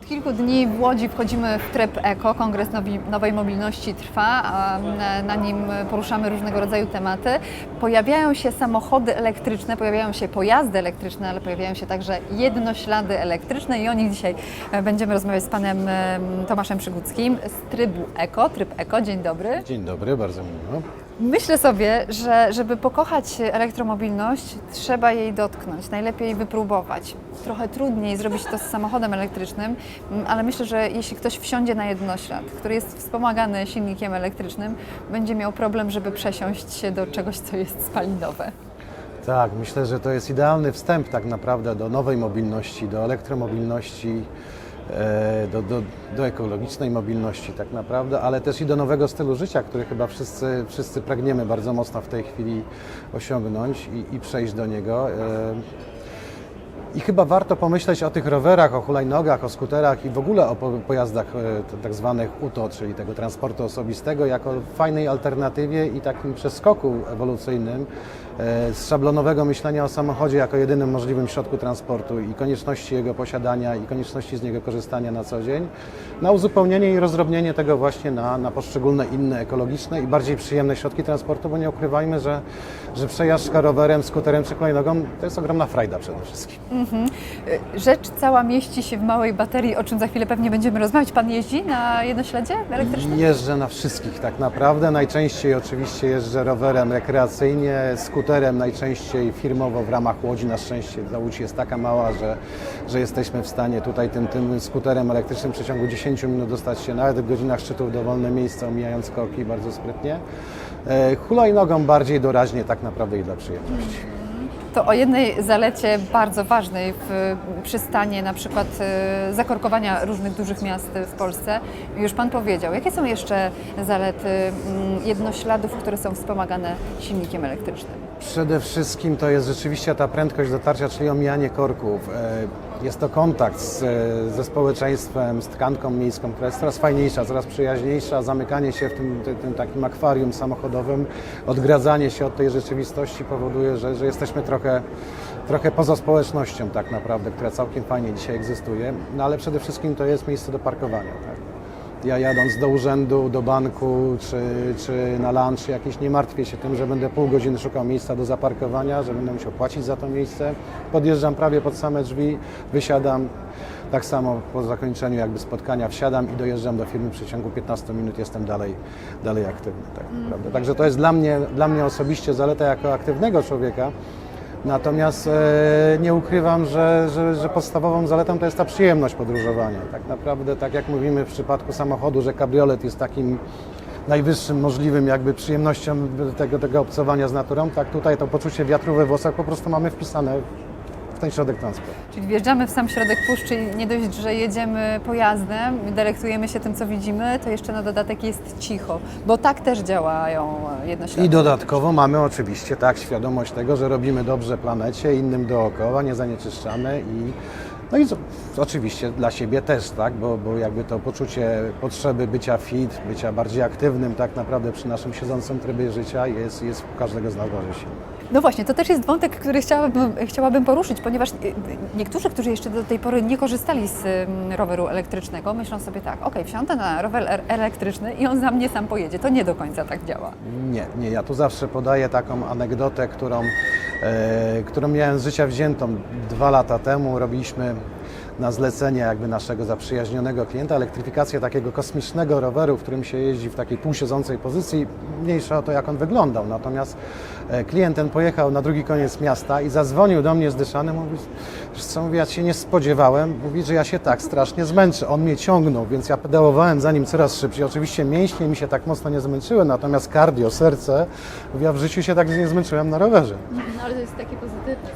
Od kilku dni w Łodzi wchodzimy w tryb eko. Kongres Nowej Mobilności trwa, na- nim poruszamy różnego rodzaju tematy. Pojawiają się samochody elektryczne, pojawiają się pojazdy elektryczne, ale pojawiają się także jednoślady elektryczne i o nich dzisiaj e, będziemy rozmawiać z panem em, Tomaszem Przyguckim z trybu eko. Tryb eko, dzień dobry. Dzień dobry, bardzo miło. Myślę sobie, że żeby pokochać elektromobilność, trzeba jej dotknąć, najlepiej wypróbować. Trochę trudniej zrobić to z samochodem elektrycznym, m, ale myślę, że jeśli ktoś wsiądzie na jednoślad, który jest wspomagany silnikiem elektrycznym, będzie miał problem, żeby przesiąść się do czegoś, co jest spalinowe. Tak, myślę, że to jest idealny wstęp tak naprawdę do nowej mobilności, do elektromobilności, do, do, do ekologicznej mobilności tak naprawdę, ale też i do nowego stylu życia, który chyba wszyscy, wszyscy pragniemy bardzo mocno w tej chwili osiągnąć i, i przejść do niego. E, I chyba warto pomyśleć o tych rowerach, o hulajnogach, o skuterach i w ogóle o po- pojazdach e, tak zwanych UTO, czyli tego transportu osobistego, jako fajnej alternatywie i takim przeskoku ewolucyjnym e, z szablonowego myślenia o samochodzie jako jedynym możliwym środku transportu i konieczności jego posiadania i konieczności z niego korzystania na co dzień, na uzupełnienie i rozdrobnienie tego właśnie na, na poszczególne inne ekologiczne i bardziej przyjemne środki transportu, bo nie ukrywajmy, że, że przejażdżka rowerem, skuterem czy hulajnogą to jest ogromna frajda przede wszystkim. Y, Rzecz cała mieści się w małej baterii, o czym za chwilę pewnie będziemy rozmawiać. Pan jeździ na jednośladzie elektrycznym? Jeżdżę na wszystkich tak naprawdę. Najczęściej oczywiście jeżdżę rowerem rekreacyjnie, skuterem najczęściej firmowo w ramach Łodzi. Na szczęście ta Łódź jest taka mała, że, że jesteśmy w stanie tutaj tym, tym skuterem elektrycznym w przeciągu 10 minut dostać się nawet w godzinach szczytów do wolne miejsca, omijając korki bardzo sprytnie. E, Hulajnogą bardziej doraźnie tak naprawdę i dla przyjemności. To o jednej zalecie bardzo ważnej w przystanie na przykład y, zakorkowania różnych dużych miast w Polsce już Pan powiedział. Jakie są jeszcze zalety mm, jednośladów, które są wspomagane silnikiem elektrycznym? Przede wszystkim to jest rzeczywiście ta prędkość dotarcia, czyli omijanie korków. Jest to kontakt z, ze społeczeństwem, z tkanką miejską, która jest coraz fajniejsza, coraz przyjaźniejsza. Zamykanie się w tym, tym, tym takim akwarium samochodowym, odgradzanie się od tej rzeczywistości powoduje, że, że jesteśmy trochę, trochę poza społecznością tak naprawdę, która całkiem fajnie dzisiaj egzystuje. No ale przede wszystkim to jest miejsce do parkowania. Tak? Ja jadąc do urzędu, do banku czy, czy na lunch jakieś nie martwię się tym, że będę pół godziny szukał miejsca do zaparkowania, że będę musiał płacić za to miejsce. Podjeżdżam prawie pod same drzwi, wysiadam. Tak samo po zakończeniu jakby spotkania wsiadam i dojeżdżam do firmy w przeciągu 15 minut jestem dalej, dalej aktywny. Tak naprawdę. Także to jest dla mnie, dla mnie osobiście zaleta jako aktywnego człowieka. Natomiast e, nie ukrywam, że, że, że podstawową zaletą to jest ta przyjemność podróżowania. Tak naprawdę, tak jak mówimy w przypadku samochodu, że kabriolet jest takim najwyższym możliwym jakby przyjemnością tego, tego obcowania z naturą, tak tutaj to poczucie wiatru we włosach po prostu mamy wpisane w ten środek transportu. Czyli wjeżdżamy w sam środek puszczy i nie dość, że jedziemy pojazdem, delektujemy się tym, co widzimy, to jeszcze na dodatek jest cicho, bo tak też działają jednoślady. I dodatkowo mamy oczywiście tak świadomość tego, że robimy dobrze planecie, innym dookoła, nie zanieczyszczamy i no i oczywiście dla siebie też, tak, bo, bo jakby to poczucie potrzeby bycia fit, bycia bardziej aktywnym tak naprawdę przy naszym siedzącym trybie życia jest, jest u każdego z nas bardzo silny. No właśnie, to też jest wątek, który chciałabym, chciałabym poruszyć, ponieważ y, niektórzy, którzy jeszcze do tej pory nie korzystali z roweru elektrycznego, myślą sobie tak, ok, wsiądę na rower er- elektryczny i on za mnie sam pojedzie. To nie do końca tak działa. Nie, nie, ja tu zawsze podaję taką anegdotę, którą, e, którą miałem z życia wziętą dwa lata temu. Robiliśmy na zlecenie jakby naszego zaprzyjaźnionego klienta elektryfikację takiego kosmicznego roweru, w którym się jeździ w takiej półsiedzącej pozycji, mniejsza o to jak on wyglądał. Natomiast e, klient ten pojechał na drugi koniec miasta i zadzwonił do mnie zdyszany, mówi, "Wiesz co, mówi, ja się nie spodziewałem, mówi, że ja się tak strasznie zmęczę. On mnie ciągnął, więc ja pedałowałem za nim coraz szybciej. Oczywiście mięśnie mi się tak mocno nie zmęczyły, natomiast cardio, serce, mówi, ja w życiu się tak nie zmęczyłem na rowerze. No ale to jest takie pozytywne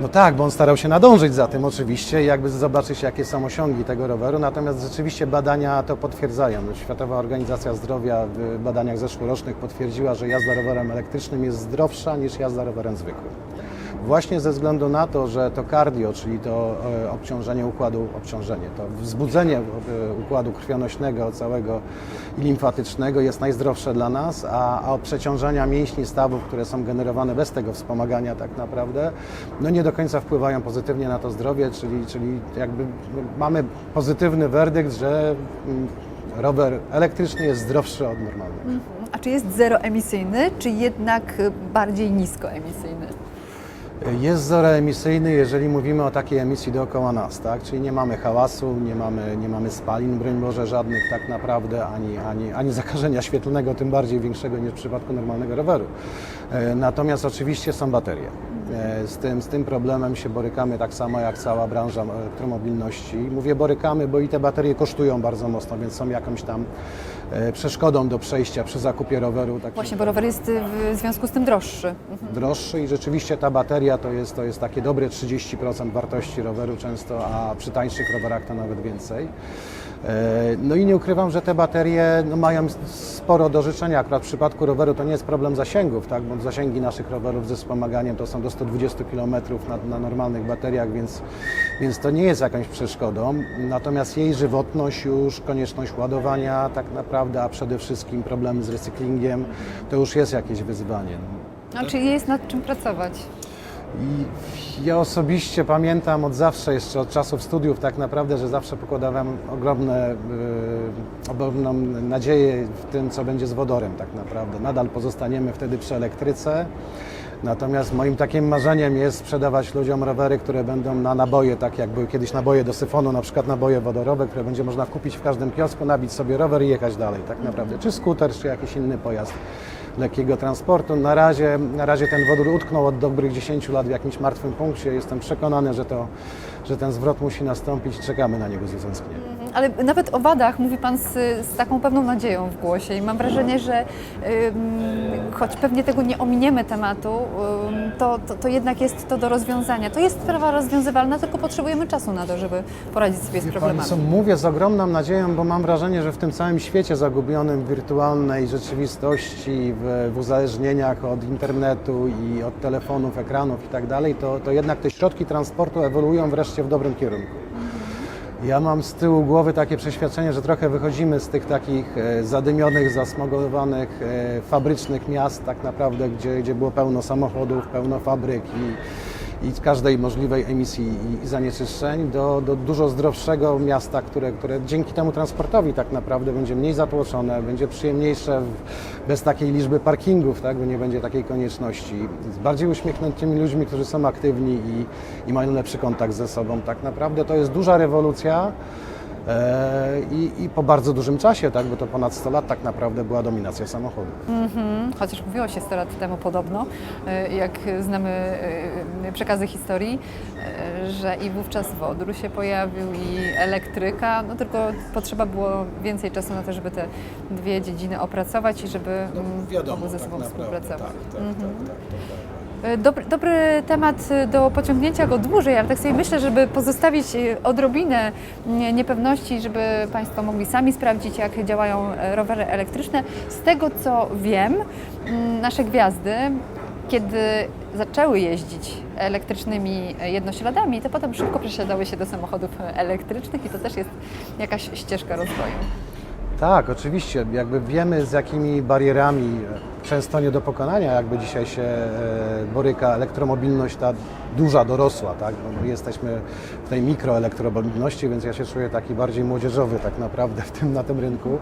No tak, bo on starał się nadążyć za tym oczywiście jakby zobaczyć, jakie są osiągi tego roweru, natomiast rzeczywiście badania to potwierdzają. Światowa Organizacja Zdrowia w badaniach zeszłorocznych potwierdziła, że jazda rowerem elektrycznym jest zdrowsza niż jazda rowerem zwykłym. Właśnie ze względu na to, że to cardio, czyli to e, obciążenie układu, obciążenie, to wzbudzenie e, układu krwionośnego całego i limfatycznego jest najzdrowsze dla nas, a, a przeciążenia mięśni stawów, które są generowane bez tego wspomagania tak naprawdę, no nie do końca wpływają pozytywnie na to zdrowie, czyli, czyli jakby mamy pozytywny werdykt, że mm, rower elektryczny jest zdrowszy od normalnego. A czy jest zeroemisyjny, czy jednak bardziej niskoemisyjny? Jest zeroemisyjny, jeżeli mówimy o takiej emisji dookoła nas, tak? Czyli nie mamy hałasu, nie mamy, nie mamy spalin, broń Boże, żadnych tak naprawdę, ani, ani, ani zakażenia świetlnego, tym bardziej większego niż w przypadku normalnego roweru. E, Natomiast oczywiście są baterie. E, Z tym, z tym problemem się borykamy tak samo jak cała branża elektromobilności. Mówię borykamy, bo i te baterie kosztują bardzo mocno, więc są jakąś tam przeszkodą do przejścia przy zakupie roweru. Tak Właśnie, bo rower jest y, w związku z tym droższy. droższy i rzeczywiście ta bateria to jest, to jest takie dobre 30% wartości roweru często, a przy tańszych rowerach to nawet więcej. E, No i nie ukrywam, że te baterie no, mają sporo do życzenia. Akurat w przypadku roweru to nie jest problem zasięgów, tak? bo zasięgi naszych rowerów ze wspomaganiem to są do 120 km na, na normalnych bateriach, więc, więc to nie jest jakąś przeszkodą. Natomiast jej żywotność już, konieczność ładowania tak naprawdę, a przede wszystkim problemy z recyklingiem, to już jest jakieś wyzwanie. A czy jest nad czym pracować? I ja osobiście pamiętam od zawsze, jeszcze od czasów studiów tak naprawdę, że zawsze pokładałem ogromne, yy, ogromną nadzieję w tym, co będzie z wodorem tak naprawdę. Nadal pozostaniemy wtedy przy elektryce. Natomiast moim takim marzeniem jest sprzedawać ludziom rowery, które będą na naboje, tak jak były kiedyś naboje do syfonu, na przykład naboje wodorowe, które będzie można kupić w każdym kiosku, nabić sobie rower i jechać dalej tak naprawdę. Czy skuter, czy jakiś inny pojazd lekkiego transportu. Na razie, na razie ten wodór utknął od dobrych 10 lat w jakimś martwym punkcie. Jestem przekonany, że, to, że ten zwrot musi nastąpić. Czekamy na niego z utęsknieniem. Ale nawet o wadach mówi Pan z, z taką pewną nadzieją w głosie i mam wrażenie, że choć pewnie tego nie ominiemy tematu, to, to, to jednak jest to do rozwiązania. To jest sprawa rozwiązywalna, tylko potrzebujemy czasu na to, żeby poradzić sobie z Pani problemami. co, mówię z ogromną nadzieją, bo mam wrażenie, że w tym całym świecie zagubionym w wirtualnej rzeczywistości, w, w uzależnieniach od internetu i od telefonów, ekranów i tak dalej, to, to jednak te środki transportu ewoluują wreszcie w dobrym kierunku. Ja mam z tyłu głowy takie przeświadczenie, że trochę wychodzimy z tych takich e, zadymionych, zasmogowanych, e, fabrycznych miast, tak naprawdę, gdzie, gdzie było pełno samochodów, pełno fabryk i, i każdej możliwej emisji i, zanieczyszczeń, do, do dużo zdrowszego miasta, które, które dzięki temu transportowi tak naprawdę będzie mniej zatłoczone, będzie przyjemniejsze w, bez takiej liczby parkingów, tak, bo nie będzie takiej konieczności. Z bardziej uśmiechniętymi ludźmi, którzy są aktywni i, i mają lepszy kontakt ze sobą. Tak naprawdę to jest duża rewolucja. E, I, I po bardzo dużym czasie, tak, bo to ponad 100 lat tak naprawdę była dominacja samochodów. Mhm, chociaż mówiło się 100 lat temu podobno, y, jak znamy y, przekazy historii, że i wówczas wodór się pojawił i elektryka, no tylko potrzeba było więcej czasu na to, żeby te dwie dziedziny opracować i żeby mm, mogły ze sobą współpracować. Mhm. Y, Dobry, dobry temat y, do pociągnięcia go dłużej, ale tak sobie myślę, żeby pozostawić y, odrobinę nie- niepewności, żeby Państwo mogli sami sprawdzić, jak działają e, rowery elektryczne. Z tego co wiem, nasze gwiazdy, kiedy zaczęły jeździć elektrycznymi e, jednośladami, to potem szybko przesiadały się do samochodów e, elektrycznych i to też jest jakaś ścieżka rozwoju. Tak, oczywiście. Jakby wiemy z jakimi barierami, e, często nie do pokonania, jakby dzisiaj się e, boryka elektromobilność ta duża, dorosła, tak? Bo my jesteśmy w tej mikroelektromobilności, więc ja się czuję taki bardziej młodzieżowy tak naprawdę w tym, na tym rynku.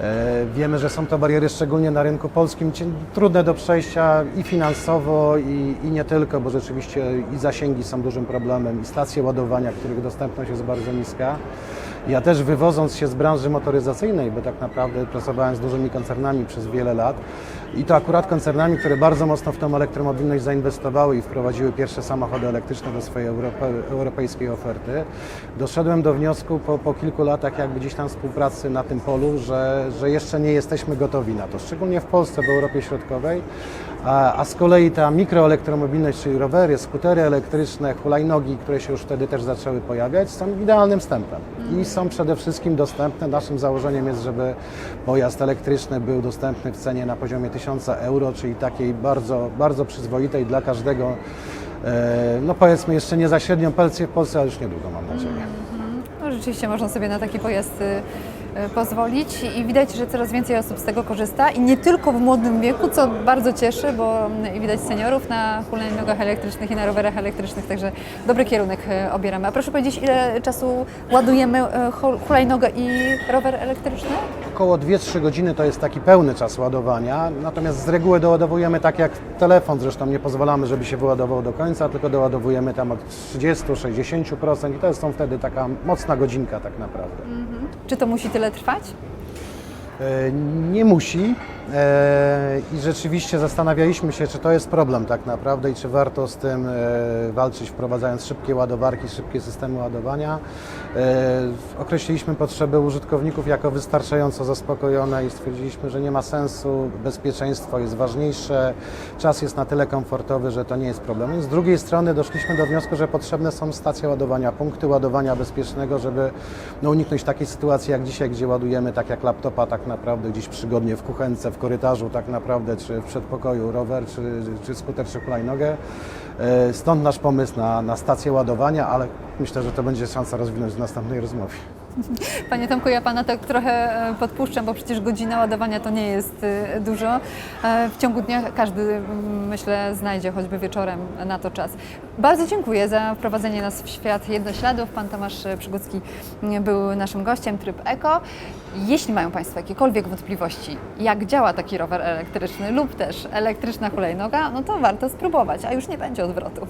E, Wiemy, że są to bariery szczególnie na rynku polskim trudne do przejścia i finansowo, i, i nie tylko, bo rzeczywiście i zasięgi są dużym problemem, i stacje ładowania, których dostępność jest bardzo niska. Ja też wywodząc się z branży motoryzacyjnej, bo tak naprawdę pracowałem z dużymi koncernami przez wiele lat i to akurat koncernami, które bardzo mocno w tą elektromobilność zainwestowały i wprowadziły pierwsze samochody elektryczne do swojej Europe, europejskiej oferty, doszedłem do wniosku po, po kilku latach jakby gdzieś tam współpracy na tym polu, że, że jeszcze nie jesteśmy gotowi na to, szczególnie w Polsce, w Europie Środkowej, a, z kolei ta mikroelektromobilność, czyli rowery, skutery elektryczne, hulajnogi, które się już wtedy też zaczęły pojawiać, są idealnym wstępem i są przede wszystkim dostępne. Naszym założeniem jest, żeby pojazd elektryczny był dostępny w cenie na poziomie 1000 euro, czyli takiej bardzo, bardzo przyzwoitej dla każdego E, No powiedzmy jeszcze nie za średnią pensję w Polsce, ale już niedługo mam nadzieję. No, rzeczywiście można sobie na taki pojazd pozwolić i widać, że coraz więcej osób z tego korzysta i nie tylko w młodym wieku, co bardzo cieszy, bo mm, widać seniorów na hulajnogach elektrycznych i na rowerach elektrycznych, także dobry kierunek y, obieramy. A proszę powiedzieć, ile czasu ładujemy hul- hulajnogę i rower elektryczny? Około 2-3 godziny to jest taki pełny czas ładowania, natomiast z reguły doładowujemy tak jak telefon, zresztą nie pozwalamy, żeby się wyładował do końca, tylko doładowujemy tam od 30-60% i to są wtedy taka mocna godzinka tak naprawdę. Czy to musi tyle trwać? E, Nie musi i rzeczywiście zastanawialiśmy się, czy to jest problem tak naprawdę i czy warto z tym e, walczyć, wprowadzając szybkie ładowarki, szybkie systemy ładowania. E, Określiliśmy potrzeby użytkowników jako wystarczająco zaspokojone i stwierdziliśmy, że nie ma sensu, bezpieczeństwo jest ważniejsze, czas jest na tyle komfortowy, że to nie jest problem. Z drugiej strony doszliśmy do wniosku, że potrzebne są stacje ładowania, punkty ładowania bezpiecznego, żeby no, uniknąć takiej sytuacji jak dzisiaj, gdzie ładujemy tak jak laptopa tak naprawdę gdzieś przygodnie w kuchence, w korytarzu tak naprawdę, czy w przedpokoju rower, czy, czy skuter, czy hulajnogę. E, Stąd nasz pomysł na, na stację ładowania, ale myślę, że to będzie szansa rozwinąć w następnej rozmowie. Panie Tomku, ja Pana tak trochę e, podpuszczam, bo przecież godzina ładowania to nie jest e, dużo. E, W ciągu dnia każdy, myślę, znajdzie choćby wieczorem na to czas. Bardzo dziękuję za wprowadzenie nas w świat jednośladów. Pan Tomasz Przygucki mm, był naszym gościem, Tryb Eko. Jeśli mają Państwo jakiekolwiek wątpliwości, jak działa taki rower elektryczny lub też elektryczna hulajnoga, no to warto spróbować, a już nie będzie odwrotu.